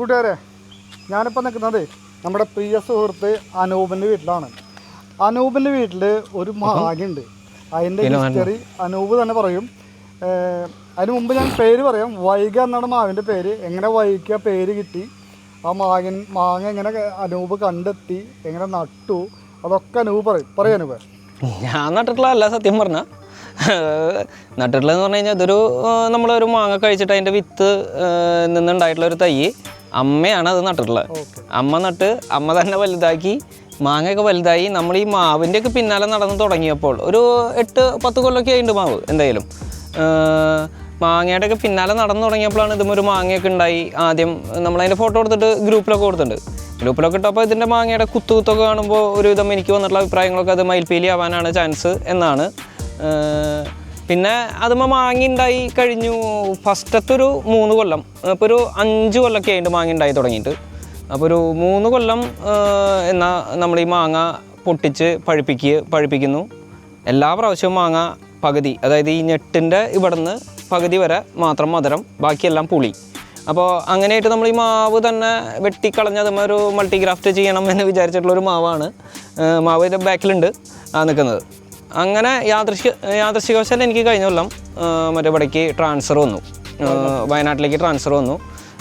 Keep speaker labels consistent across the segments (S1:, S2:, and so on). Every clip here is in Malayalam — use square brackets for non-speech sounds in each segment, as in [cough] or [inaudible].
S1: കൂട്ടുകാരെ ഞാനിപ്പോൾ നിൽക്കുന്നത് നമ്മുടെ പ്രിയ സുഹൃത്ത് അനൂപിന്റെ വീട്ടിലാണ്. അനൂപിന്റെ വീട്ടിൽ ഒരു മാഗുണ്ട് അതിന്റെ ഹിസ്റ്ററി അനൂപ് തന്നെ പറയും. അതിന് മുമ്പ് ഞാൻ പേര് പറയാം. വൈഗ എന്നാണ് മാവിന്റെ പേര്. എങ്ങനെ വൈകിയ പേര് കിട്ടി? ആ മാങ്ങൻ മാങ്ങ എങ്ങനെ അനൂപ് കണ്ടെത്തി? എങ്ങനെ നട്ടു? അതൊക്കെ അനൂപ് പറയും. പറയാം അനൂപ്.
S2: ഞാൻ നട്ടിട്ടുള്ളതല്ല സത്യം പറഞ്ഞ. നട്ടിട്ടുള്ളതെന്ന് പറഞ്ഞു കഴിഞ്ഞാൽ ഇതൊരു നമ്മളൊരു മാങ്ങ കഴിച്ചിട്ട് അതിന്റെ വിത്ത് നിന്നുണ്ടായിട്ടുള്ള ഒരു തൈ. അമ്മയാണ് അത് നട്ടിട്ടുള്ളത്. അമ്മ നട്ട് അമ്മ തന്നെ വലുതാക്കി മാങ്ങയൊക്കെ വലുതായി നമ്മൾ ഈ മാവിന്റെ ഒക്കെ പിന്നാലെ നടന്ന് തുടങ്ങിയപ്പോൾ ഒരു എട്ട് പത്ത് കൊല്ലമൊക്കെ ആയിട്ടുണ്ട് മാവ് എന്തായാലും. മാങ്ങയുടെ ഒക്കെ പിന്നാലെ നടന്നു തുടങ്ങിയപ്പോഴാണ് ഇതും ഒരു മാങ്ങയൊക്കെ ഉണ്ടായി. ആദ്യം നമ്മളതിന്റെ ഫോട്ടോ എടുത്തിട്ട് ഗ്രൂപ്പിലൊക്കെ കൊടുത്തിട്ടുണ്ട്. ഗ്രൂപ്പിലൊക്കെ ഇട്ടപ്പോൾ ഇതിന്റെ മാങ്ങയുടെ കുത്തു കുത്തൊക്കെ കാണുമ്പോൾ ഒരുവിധം എനിക്ക് വന്നിട്ടുള്ള അഭിപ്രായങ്ങളൊക്കെ അത് മയിൽപ്പീലി ആവാനാണ് ചാൻസ് എന്നാണ്. പിന്നെ അതുമ്മ മാങ്ങ ഉണ്ടായി കഴിഞ്ഞു. ഫസ്റ്റത്തെ ഒരു മൂന്ന് കൊല്ലം. അപ്പോൾ ഒരു അഞ്ച് കൊല്ലമൊക്കെ ആയിട്ട് മാങ്ങ ഉണ്ടായി തുടങ്ങിയിട്ട്. അപ്പോൾ ഒരു മൂന്ന് കൊല്ലം എന്നാൽ നമ്മൾ ഈ മാങ്ങ പൊട്ടിച്ച് പഴുപ്പിക്കുക പഴുപ്പിക്കുന്നു. എല്ലാ പ്രാവശ്യവും മാങ്ങ പകുതി അതായത് ഈ ഞെട്ടിന്റെ ഇവിടെ നിന്ന് പകുതി വരെ മാത്രം മധുരം ബാക്കിയെല്ലാം പുളി. അപ്പോൾ അങ്ങനെയായിട്ട് നമ്മൾ ഈ മാവ് തന്നെ വെട്ടിക്കളഞ്ഞ് അതുമ്മ ഒരു മൾട്ടിഗ്രാഫ്റ്റ് ചെയ്യണം എന്ന് വിചാരിച്ചിട്ടുള്ള ഒരു മാവാണ് മാവ് ഇതിന്റെ ബാക്കിലുണ്ട് നിൽക്കുന്നത് അങ്ങനെ യാദൃശിക യാദൃശികവശാൽ എനിക്ക് കഴിഞ്ഞ കൊല്ലം മറ്റേ ഇവിടേക്ക് ട്രാൻസ്ഫർ വന്നു. വയനാട്ടിലേക്ക് ട്രാൻസ്ഫർ വന്നു.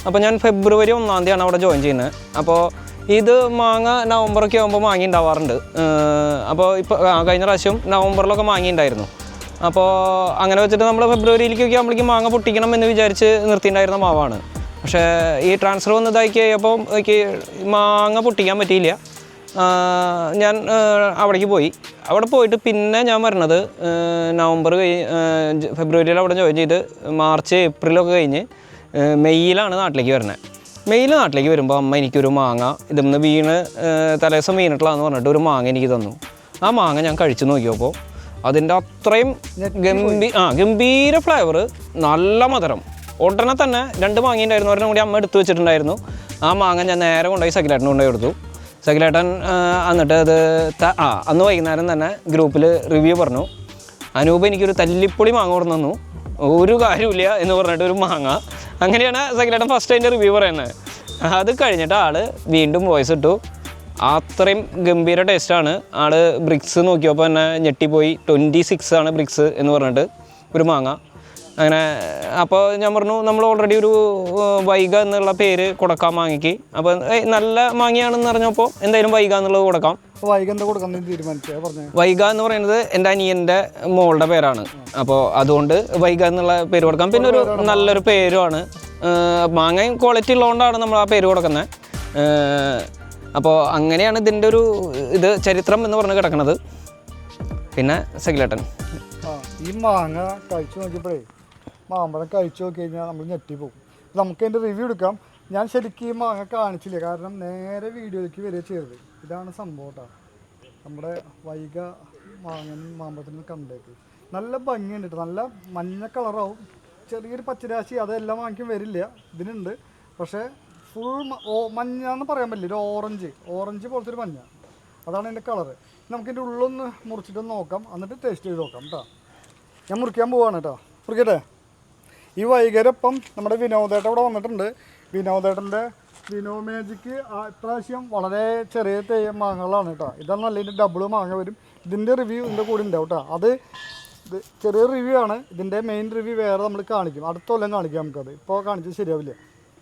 S2: അപ്പോൾ ഞാൻ ഫെബ്രുവരി ഒന്നാം തീയതിയാണ് അവിടെ ജോയിൻ ചെയ്യുന്നത്. അപ്പോൾ ഇത് മാങ്ങ നവംബറൊക്കെ ആകുമ്പോൾ മാങ്ങ ഉണ്ടാവാറുണ്ട് അപ്പോൾ ഇപ്പോൾ കഴിഞ്ഞ പ്രാവശ്യം നവംബറിലൊക്കെ മാങ്ങ ഉണ്ടായിരുന്നു അപ്പോൾ അങ്ങനെ വെച്ചിട്ട് നമ്മൾ ഫെബ്രുവരിയിലേക്കൊക്കെ ആകുമ്പോഴേക്കും മാങ്ങ പൊട്ടിക്കണം എന്ന് വിചാരിച്ച് നിർത്തിയിട്ടുണ്ടായിരുന്ന മാവാണ്. പക്ഷേ ഈ ട്രാൻസ്ഫർ വന്നതായി കഴിയപ്പോൾ എനിക്ക് മാങ്ങ പൊട്ടിക്കാൻ പറ്റിയില്ല. ഞാൻ അവിടേക്ക് പോയി. അവിടെ പോയിട്ട് പിന്നെ ഞാൻ വരണത് നവംബർ കഴി ആ, ജ- ഫെബ്രുവരിയിൽ അവിടെ ജോയിൻ ചെയ്ത്. മാർച്ച് ഏപ്രിലൊക്കെ കഴിഞ്ഞ് മെയ്യിലാണ് നാട്ടിലേക്ക് വരുന്നത് മെയ്യിൽ നാട്ടിലേക്ക് വരുമ്പോൾ അമ്മ എനിക്കൊരു മാങ്ങ ഇതിന്ന് വീണ് തലേസം തലേദിവസം വീണിട്ടുള്ളതെന്ന് പറഞ്ഞിട്ട് ഒരു മാങ്ങ എനിക്ക് തന്നു. ആ മാങ്ങ ഞാൻ കഴിച്ചു നോക്കിയപ്പോൾ അതിന്റെ അത്രയും ഗംഭീ ആ ഗംഭീര ഫ്ലേവർ നല്ല മധുരം. ഉടനെ തന്നെ രണ്ട് മാങ്ങ ഉണ്ടായിരുന്നു. ഒരെണ്ണം കൂടി അമ്മ എടുത്തു വെച്ചിട്ടുണ്ടായിരുന്നു. ആ മാങ്ങ ഞാൻ നേരെ കൊണ്ടുപോയി സകിലേട്ടന് കൊണ്ടുപോയി കൊടുത്തു. സകിലേട്ടൻ ആ, എന്നിട്ട് അത് ആ അന്ന് വൈകുന്നേരം തന്നെ ഗ്രൂപ്പിൽ റിവ്യൂ പറഞ്ഞു. അനൂപ് എനിക്കൊരു തല്ലിപ്പൊളി മാങ്ങ കൊണ്ടു തന്നു. ഒരു കാര്യമില്ല എന്ന് പറഞ്ഞിട്ട് ഒരു മാങ്ങ. അങ്ങനെയാണ് സകിലേട്ടൻ ഫസ്റ്റ് അതിന്റെ റിവ്യൂ പറയുന്നത്. അത് കഴിഞ്ഞിട്ട് ആൾ വീണ്ടും വോയിസ് ഇട്ടു. അത്രയും ഗംഭീര ടേസ്റ്റാണ് ആൾ ബ്രിക്സ് നോക്കിയപ്പോൾ തന്നെ ഞെട്ടിപ്പോയി. ട്വന്റി സിക്സ് ആണ് ബ്രിക്സ് എന്ന് പറഞ്ഞിട്ട് ഒരു മാങ്ങ. അങ്ങനെ അപ്പോൾ ഞാൻ പറഞ്ഞു നമ്മൾ ഓൾറെഡി ഒരു വൈഗ എന്നുള്ള പേര് കൊടുക്കാം മാങ്ങയ്ക്ക് അപ്പോൾ നല്ല മാങ്ങയാണെന്ന് പറഞ്ഞപ്പോൾ എന്തായാലും വൈഗ എന്നുള്ളത് കൊടുക്കാം. വൈഗ എന്ന് പറയുന്നത് എന്റെ അനിയന്റെ മോളുടെ പേരാണ്. അപ്പോൾ അതുകൊണ്ട് വൈഗ എന്നുള്ള പേര് കൊടുക്കാം. പിന്നെ ഒരു നല്ലൊരു പേരുമാണ് മാങ്ങയും ക്വാളിറ്റി ഉള്ളതുകൊണ്ടാണ് നമ്മൾ ആ പേര് കൊടുക്കുന്നത്. അപ്പോൾ അങ്ങനെയാണ് ഇതിന്റെ ഒരു ഇത് ചരിത്രം എന്ന് പറഞ്ഞ് കിടക്കുന്നത് പിന്നെ
S1: സെഗിലേട്ടൻ. ഈ മാങ്ങ കഴിച്ചു നോക്കിയപ്പോഴേ മാമ്പഴം കഴിച്ചു നോക്കി കഴിഞ്ഞാൽ നമ്മൾ ഞെട്ടിപ്പോകും. നമുക്ക് അതിന്റെ റിവ്യൂ എടുക്കാം. ഞാൻ ശരിക്കും മാങ്ങ കാണിച്ചില്ല. കാരണം നേരെ വീഡിയോയിലേക്ക് വരിക ചെയ്തത് ഇതാണ് സംഭവം കേട്ടോ. നമ്മുടെ വൈക മാങ്ങ മാമ്പഴത്തിനും കണ്ടേക്ക്. നല്ല ഭംഗിയുണ്ട് ട്ടോ. നല്ല മഞ്ഞ കളറാവും. ചെറിയൊരു പച്ചരാശി അതെല്ലാം വാങ്ങിക്കും വരില്ല. ഇതിനുണ്ട്. പക്ഷേ ഫുൾ ഓ മഞ്ഞ എന്ന് പറയാൻ പറ്റില്ല. ഒരു ഓറഞ്ച് ഓറഞ്ച് പോലത്തെ ഒരു മഞ്ഞ. അതാണ് അതിന്റെ കളറ് നമുക്ക് ഇതിന്റെ ഉള്ളൊന്ന് മുറിച്ചിട്ടൊന്ന് നോക്കാം. എന്നിട്ട് ടേസ്റ്റ് ചെയ്ത് നോക്കാം കേട്ടോ. ഞാൻ മുറിക്കാൻ പോവാണ് കേട്ടോ. മുറിക്കട്ടെ? ഈ വൈകരപ്പം നമ്മുടെ വിനോദേട്ട ഇവിടെ വന്നിട്ടുണ്ട്. വിനോദേട്ടന്റെ വിനോ മാജിക്ക് ഇപ്രാവശ്യം വളരെ ചെറിയ തെയ്യം മാങ്ങകളാണ് കേട്ടോ. ഇതാണ് ഇതിന്റെ ഡബിൾ മാങ്ങ വരും. ഇതിന്റെ റിവ്യൂ ഇതിന്റെ കൂടെ ഉണ്ടാവും കേട്ടോ. അത് ഇത് ചെറിയ റിവ്യൂ ആണ്. ഇതിന്റെ മെയിൻ റിവ്യൂ വേറെ നമ്മൾ കാണിക്കും. അടുത്ത കൊല്ലം കാണിക്കാം നമുക്കത്. ഇപ്പോൾ കാണിച്ചത് ശരിയാവില്ല.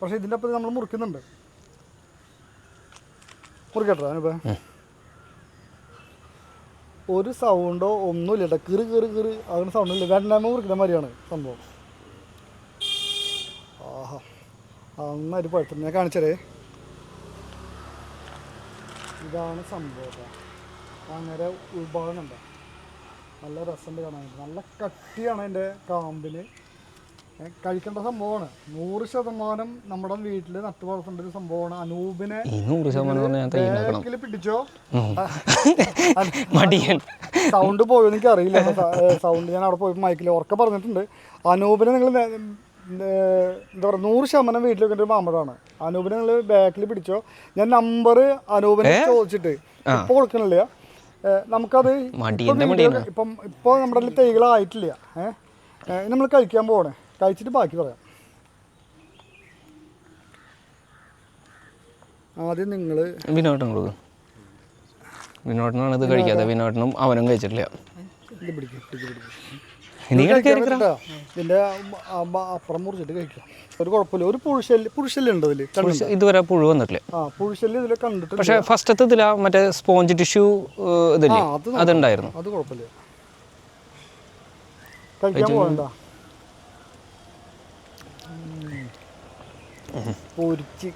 S1: പക്ഷേ ഇതിന്റെ അപ്പം നമ്മൾ മുറിക്കുന്നുണ്ട്. മുറിക്കട്ടെ ഞാനിപ്പോൾ. ഒരു സൗണ്ടോ ഒന്നുമില്ല കേട്ടോ. കീറ് കീറ് കീറ്. അങ്ങനെ സൗണ്ടില്ല വെണ്ണാമ മുറിക്കുന്ന മാതിരിയാണ് സംഭവം. നന്നായിട്ട് പഴുത്തുണ്ട് ഞാൻ കാണിച്ചരേ ഇതാണ് സംഭവം. അങ്ങനെ ഉൾഭാഗം കണ്ട നല്ല രസമുണ്ട് കാണാനായിട്ട് നല്ല കട്ടിയാണ് അതിന്റെ കാമ്പിന് ഏ, കഴിക്കേണ്ട സംഭവമാണ്. നൂറ് ശതമാനം നമ്മുടെ വീട്ടിൽ നട്ടു വളർത്തേണ്ട ഒരു സംഭവമാണ്. അനൂപിനെ പിടിച്ചോ? [laughs] സൗണ്ട് പോയോ എനിക്ക് അറിയില്ല സൗണ്ട് ഞാൻ അവിടെ പോയി മൈക്കിൽ ഉറക്കെ പറഞ്ഞിട്ടുണ്ട്. അനൂപിനെ നിങ്ങൾ എന്താ പറയുക നൂറ് ശതമാനം വീട്ടിൽ വെക്കേണ്ട ഒരു മാമ്പഴമാണ് അനൂപിനെ നിങ്ങൾ ബാക്കിൽ പിടിച്ചോ. ഞാൻ നമ്പർ അനൂപിനെ ചോദിച്ചിട്ട് ഇപ്പൊ കൊടുക്കണില്ല. നമുക്കത് ഇപ്പം ഇപ്പൊ ഇപ്പോൾ നമ്മുടെ കയ്യിൽ തൈകളായിട്ടില്ല. ഏഹ് നമ്മൾ കഴിക്കാൻ പോകണേ കഴിച്ചിട്ട് ബാക്കി പറയാം. ആദ്യം നിങ്ങൾ
S2: കൊടുക്കും. വിനോട്ടനാണ് ഇത് കഴിക്കാതെ വിനോട്ടനും അവനും കഴിച്ചിട്ടില്ല.
S1: ഇത് പിടിക്കും പിടിക്കും. ഇതിന്റെ ആ ബ- അപ്പുറം മുറിച്ചിട്ട് കഴിക്കാം. ഒരു കുഴപ്പമില്ല. ഒരു പുഴുശല്യ പുഴുശല്യം ഉണ്ട്.
S2: ഇതുവരെ പുഴു വന്നിട്ടില്ല.
S1: ആ പുഴുശല്യം ഇതിൽ കണ്ടിട്ട്
S2: പക്ഷേ ഫസ്റ്റത്തെ ഇതില മറ്റേ സ്പോഞ്ച് ടിഷ്യൂ ഇതില്ലേ? അതുണ്ടായിരുന്നു.
S1: അത് കുഴപ്പമില്ല. കഴിക്കാൻ പോകണ്ട. പൊരിച്ച്.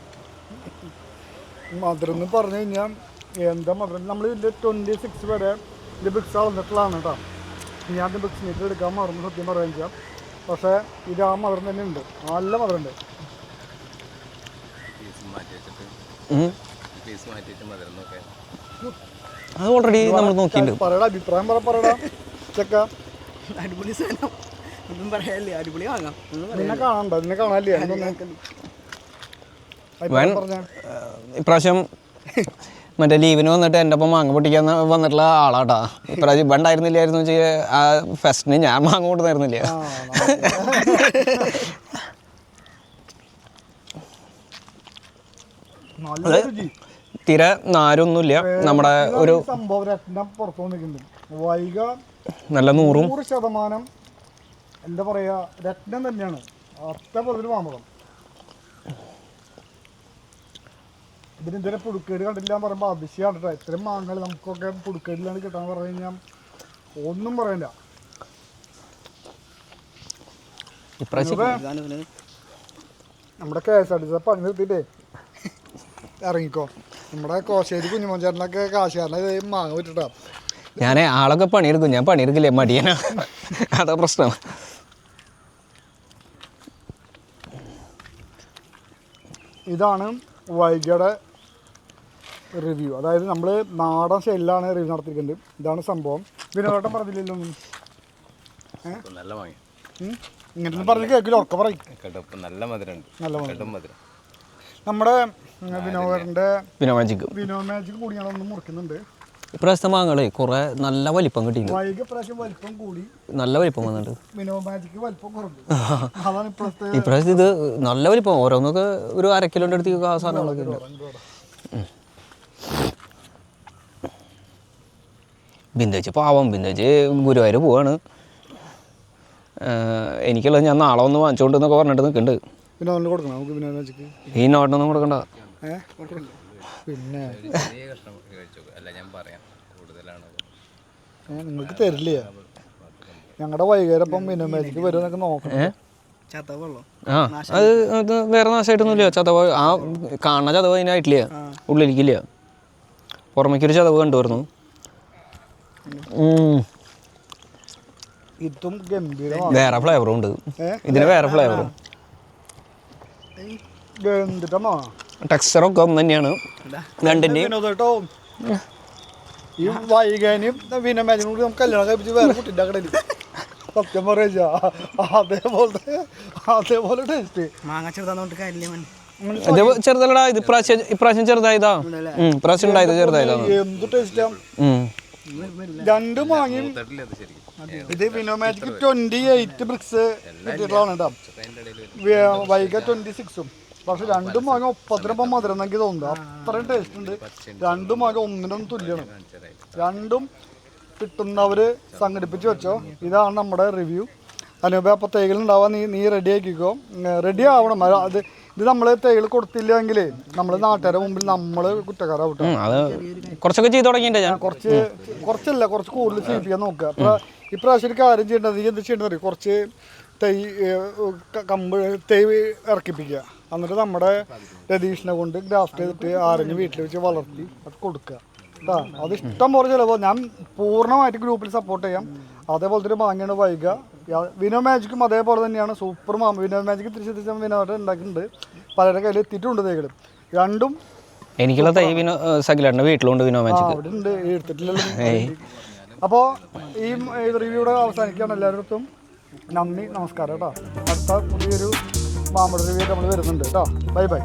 S1: മധുരം എന്ന് പറഞ്ഞു കഴിഞ്ഞാൽ എന്താ മധുരം? നമ്മൾ ഇതിന്റെ ട്വന്റി സിക്സ് വരെ ഇത് ബിക്സ് അളന്നിട്ടുള്ളതാണ് കേട്ടോ ഞാൻ ആദ്യം മീറ്റർ എടുക്കാൻ മറന്നു സത്യം പറയാൻ ചെയ്യാം. പക്ഷേ ഇത് ആ മധുരം തന്നെ ഉണ്ട്. നല്ല മധുരം ഉണ്ട്.
S2: ഉം. അത് ഓൾറെഡി നമ്മൾ നോക്കിയിട്ടുണ്ട്.
S1: പറയടാ അഭിപ്രായം പറ പറയടാ. ചെക്ക.
S3: അടിപൊളി സാധനം. ഒന്നും പറയാനില്ല? അടിപൊളി വാങ്ങാം.
S1: നിന്നെ കാണണ്ട നിന്നെ
S2: ഇപ്രാവശ്യം [laughs] മറ്റേ ലീവിന് വന്നിട്ട് എന്റെ ഒപ്പം മാങ്ങ പൊട്ടിക്കാൻ വന്നിട്ടുള്ള ആളാട്ടാ. ഇപ്രാവശ്യം ഇപ്പം ഇവണ്ടായിരുന്നില്ലായിരുന്നു വെച്ചാൽ ആ ഫെസ്റ്റിന് ഞാൻ മാങ്ങ കൊണ്ടുവന്നിരുന്നില്ല
S1: ആ നാരൊന്നും ഇല്ല
S2: തീരെ നാരൊന്നുമില്ല. നമ്മുടെ ഒരു നല്ല നൂറും.
S1: ശതമാനം എന്താ പറയാ രത്നം തന്നെയാണ്. അത്ര മാമ്പഴം ഇതിന് ഇതുവരെ പുടുക്കേട് കണ്ടില്ല എന്ന് പറയുമ്പോൾ അതിശയാണ് കേട്ടോ. ഇത്രയും മാങ്ങകൾ നമുക്കൊക്കെ പുടുക്കേടിലാണ് കിട്ടാൻ പറഞ്ഞു കഴിഞ്ഞാൽ ഒന്നും പറയണ്ട. നമ്മുടെ K S R T C പണി നിർത്തിയിട്ടേ. ഇറങ്ങിക്കോ. നമ്മുടെ കോശേരി കുഞ്ഞുമോൻ ചേട്ടനൊക്കെ കാശുകാരനെ. മാങ്ങ വിട്ടിട്ടാ
S2: ഞാൻ ആളൊക്കെ പണിയെടുക്കും. ഞാൻ പണിയെടുക്കില്ലേ? മടിയനാ അതാ പ്രശ്നം.
S1: ഇതാണ് വൈഗയുടെ റിവ്യൂ അതായത് നമ്മൾ നാടൻ സ്റ്റൈലിലാണ് റിവ്യൂ നടത്തിയിരിക്കുന്നത്. ഇതാണ് സംഭവം. വിനോദം പറഞ്ഞില്ലല്ലോ.
S4: നല്ല വാങ്ങി
S1: ഇങ്ങനെ പറഞ്ഞ് കേൾക്കില്ല ഉറക്കം പറയും.
S4: നല്ല മധുരമുണ്ട്.
S1: നല്ല മധുരം. നമ്മുടെ വിനോദന്റെ
S2: വിനോ മാജിക്
S1: വിനോ മാജിക് കൂടി ഞങ്ങളൊന്ന് മുറിക്കുന്നുണ്ട്.
S2: ഇപ്രാവശ്യത്തെ മാങ്ങളെ കുറേ നല്ല വലിപ്പം
S1: കിട്ടി വലിപ്പം കൂടി.
S2: നല്ല വലിപ്പം വന്നിട്ടുണ്ട്.
S1: വിനോദ മാജിക്ക് വലിപ്പം കുറഞ്ഞു. അതാണ് ഇപ്പോഴത്തെ
S2: ഇപ്രാവശ്യം ഇത് നല്ല വലിപ്പം. ഓരോന്നൊക്കെ ഒരു അര കിലോന്റെ അടുത്തേക്ക് ആ സാധനങ്ങളൊക്കെ ഉണ്ട്. ബിന്ദുവച്ച് പാവം ബിന്ദുവച്ച് ഗുരുവായൂർ പോവാണ്. എനിക്കുള്ളത് ഞാൻ നാളെ ഒന്ന് വാങ്ങിച്ചോണ്ട് എന്നൊക്കെ പറഞ്ഞിട്ട് നിൽക്കുന്നുണ്ട്
S1: ഒന്നും കൊടുക്കണം? നമുക്ക് മാജിക്ക്
S2: ഈ നോട്ടൊന്നും കൊടുക്കണ്ട.
S1: പിന്നെ
S4: ചെറിയ കഷ്ണം കഴിച്ചു അല്ല ഞാൻ പറയാം കൂടുതലാണ്
S1: നിങ്ങൾക്ക് തരില്ല. ഞങ്ങളുടെ വൈകുന്നേരം വിനോദ മാജിക്ക് വരുമെന്നൊക്കെ നോക്കണം.
S3: ചത്ത വെള്ളം
S2: ആ അത് അത് വേറെ നാശമായിട്ടൊന്നുമില്ല ചതവ് ആ കാണുന്ന ചതവ് അതിനായിട്ടില്ല. ഉള്ളിലേക്കില്ല പുറമേക്കൊരു ചതവ് കണ്ടുവരുന്നു.
S1: ഇതും ഗംഭീരമാണ്.
S2: വേറെ ഫ്ലേവറും ഉണ്ട്? ഇതിന് വേറെ ഫ്ലേവറും ടെക്സ്ചറൊക്കെ ഒന്ന് തന്നെയാണ്. രണ്ടിന്റെയും
S1: വിനോദട്ടോ ഈ വൈകാനും വിനോദ മാജിനും കൂടി നമുക്ക് കല്യാണം കഴിപ്പിച്ച് വേറെ കുട്ടിന്റെ കടയിൽ സത്യം പറയാ അതേപോലത്തെ അതേപോലെ ടേസ്റ്റ്
S3: മാങ്ങ കാര്യമില്ല
S2: ചെറുതല്ലടാ ഇത് ഇപ്രാവശ്യം ഇപ്രാവശ്യം ചെറുതായതാ. ഇപ്രാവശ്യം ഉണ്ടായത് ചെറുതായതാ
S1: എന്ത് ടേസ്റ്റാ
S2: ഉം.
S1: രണ്ട് മാങ്ങയും ഇത് വിനോ മാജിക് ട്വന്റി എയ്റ്റ് ബ്രിക്സ് കിട്ടിയിട്ടുള്ളതാണ് കേട്ടോ വൈക ട്വന്റി സിക്സും പക്ഷെ രണ്ടും മാങ്ങ ഒപ്പത്തിനൊപ്പം മധുരം എന്നൊക്കെ തോന്നുന്നു. അത്രയും ടേസ്റ്റ് ഉണ്ട്. രണ്ടും മാങ്ങ ഒന്നിനൊന്നും തുല്യമാണ്. രണ്ടും കിട്ടുന്നവര് സംഘടിപ്പിച്ച് വെച്ചോ. ഇതാണ് നമ്മുടെ റിവ്യൂ അനുപ അപ്പോൾ നീ നീ റെഡി ആക്കിക്കോ. റെഡി ആവണം. അത് ഇത് നമ്മൾ തേകൾ കൊടുത്തില്ലെങ്കിൽ നമ്മൾ നാട്ടുകാരെ മുമ്പിൽ നമ്മൾ
S2: കുറ്റക്കാരാവട്ടെ. അത് കുറച്ചൊക്കെ ചെയ്ത് തുടങ്ങിയിട്ടുണ്ട് ഞാൻ.
S1: കുറച്ച് കുറച്ചല്ല കുറച്ച് കൂടുതൽ ചെയ്യിപ്പിക്കാൻ നോക്കുക. അപ്പോൾ ഇപ്രാവശ്യം ഒരു കാര്യം ചെയ്യേണ്ടത് നീ എന്ത് ചെയ്യേണ്ടത്? കുറച്ച് തൈ കമ്പ് തൈ ഇറക്കിപ്പിക്കുക. എന്നിട്ട് നമ്മുടെ രതീഷിനെ കൊണ്ട് ഗ്രാഫ്റ്റ് ചെയ്തിട്ട് ആരെങ്കിലും വീട്ടിൽ വെച്ച് വളർത്തി അത് കൊടുക്കുക. കേട്ടോ അത് ഇഷ്ടം പോലെ ചിലപ്പോൾ ഞാൻ പൂർണമായിട്ട് ഗ്രൂപ്പിൽ സപ്പോർട്ട് ചെയ്യാം. അതേപോലത്തെ ഒരു മാങ്ങയാണ് വൈകുക വിനോ മാജിക്കും അതേപോലെ തന്നെയാണ്. Super mama. വിനോ മാജിക് തിരിച്ച് തിരിച്ച് വിനോദം ഉണ്ടാക്കിയിട്ടുണ്ട്. പലരുടെ കയ്യിൽ എത്തിയിട്ടുണ്ട് തൈകൾ രണ്ടും
S2: എനിക്കുള്ള തൈ വിനോ സകിലേട്ടന്റെ വീട്ടിലുണ്ട് വിനോ മാജിക്.
S1: അവിടെ ഉണ്ട് എടുത്തിട്ടില്ലല്ലോ. അപ്പോൾ ഈ റിവ്യൂടെ അവസാനിക്കുകയാണ് എല്ലാവരുടെ നന്ദി നമസ്കാരം കേട്ടോ. അടുത്ത പുതിയൊരു മാമ്പഴ റിവ്യൂ നമ്മൾ വരുന്നുണ്ട് കേട്ടോ. Bye bye.